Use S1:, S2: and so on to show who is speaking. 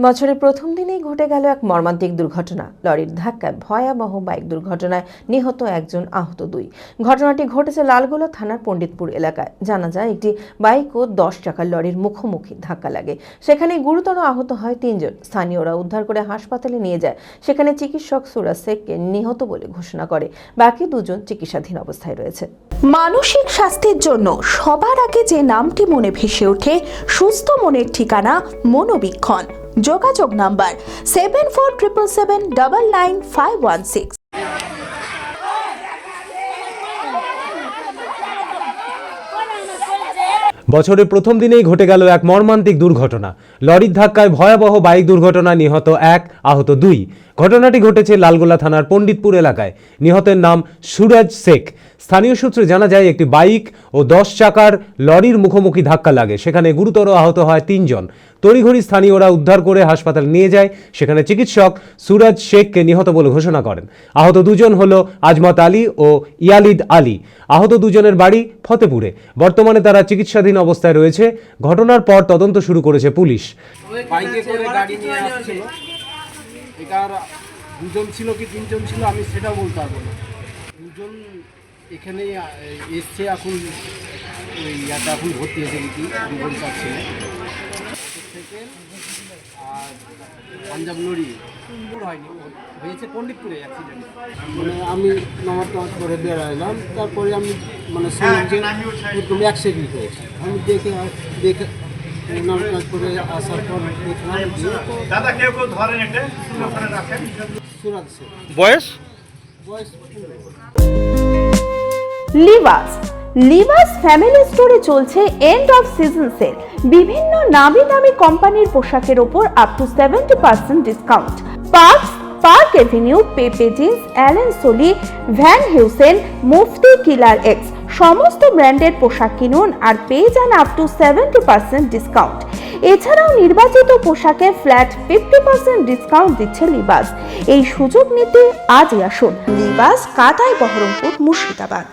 S1: বছরের প্রথম দিনেই ঘটে গেল এক মর্মান্তিক দুর্ঘটনা। লরির ধাক্কায় ভয়াবহ বাইক দুর্ঘটনায় নিহত একজন আহত দুই। ঘটনাটি ঘটেছে লালগোলা থানার পণ্ডিতপুর এলাকায়। জানা যায়, একটি বাইক ও দশ চাকার লরির মুখোমুখি ধাক্কা লাগে। সেখানে গুরুতর আহত হয় তিনজন। স্থানীয়রা উদ্ধার করে হাসপাতালে নিয়ে যায়। সেখানে চিকিৎসক সুরাজ শেখকে নিহত বলে ঘোষণা করে। বাকি দুজন চিকিৎসাধীন অবস্থায় রয়েছে।
S2: মানসিক স্বাস্থ্যের জন্য সবার আগে যে নামটি মনে ভেসে ওঠে, সুস্থ মনের ঠিকানা মনোবীক্ষণ। যোগাযোগ number seven four triple seven double nine five one six.
S3: বছরের প্রথম দিনেই ঘটে গেল এক মর্মান্তিক দুর্ঘটনা। লরির ধাক্কায় ভয়াবহ বাইক দুর্ঘটনায় নিহত এক, আহত দুই। ঘটনাটি ঘটেছে লালগোলা থানার পণ্ডিতপুর এলাকায়। নিহতের নাম সুরজ শেখ। স্থানীয় সূত্রে জানা যায়, একটি বাইক ও দশ চাকার লরির মুখোমুখি ধাক্কা লাগে। সেখানে গুরুতর আহত হয় তিনজন। তড়িঘড়ি স্থানীয়রা উদ্ধার করে হাসপাতালে নিয়ে যায়। সেখানে চিকিৎসক সুরজ শেখকে নিহত বলে ঘোষণা করেন। আহত দুজন হল আজমত আলী ও ইয়ালিদ আলী। আহত দুজনের বাড়ি ফতেপুরে। বর্তমানে তারা চিকিৎসাধীন অবস্থায় রয়েছে। ঘটনার পর তদন্ত শুরু করেছে পুলিশ।
S4: দুজন ছিল কি তিনজন ছিল আমি সেটা বলতে পারব না। দুজন এখানেই আ, এসছে এখন ওই ইয়াটা এখন ভর্তি হয়েছে নাকি আমি বলতে পারছি না থেকে আর পাঞ্জাব লরি হয়নি। হয়েছে পণ্ডিতপুরে অ্যাক্সিডেন্ট মানে আমি নামাজ টামাজ করে বেড়াইলাম তারপরে আমি মানে শুনলাম যে এরকম অ্যাক্সিডেন্ট হয়েছে। আমি দেখে দেখে করে আসার পর দেখলাম
S5: দাদা কেউ কেউ ধরেন এটা?
S4: সুরাজ
S5: বয়স?
S4: বয়স।
S2: লিভাস লিভাস ফ্যামিলি স্টোরে চলছে এন্ড অফ সিজন সেল বিভিন্ন নামি দামি কোম্পানির পোশাকের ওপর up to seventy percent discount Parx Park Avenue Pepe Jeans Allen Solly Van Heusen Mufti Killer X সমস্ত ব্র্যান্ডের পোশাক কিনুন আর পেয়ে যান up to seventy percent discount এছাড়াও নির্বাচিত পোশাকে ফ্ল্যাট ফিফটি পার্সেন্ট ডিসকাউন্ট দিচ্ছে লিবাস এই সুযোগ নিতে আজই আসুন। লিবাস কাটাই বহরমপুর, মুর্শিদাবাদ।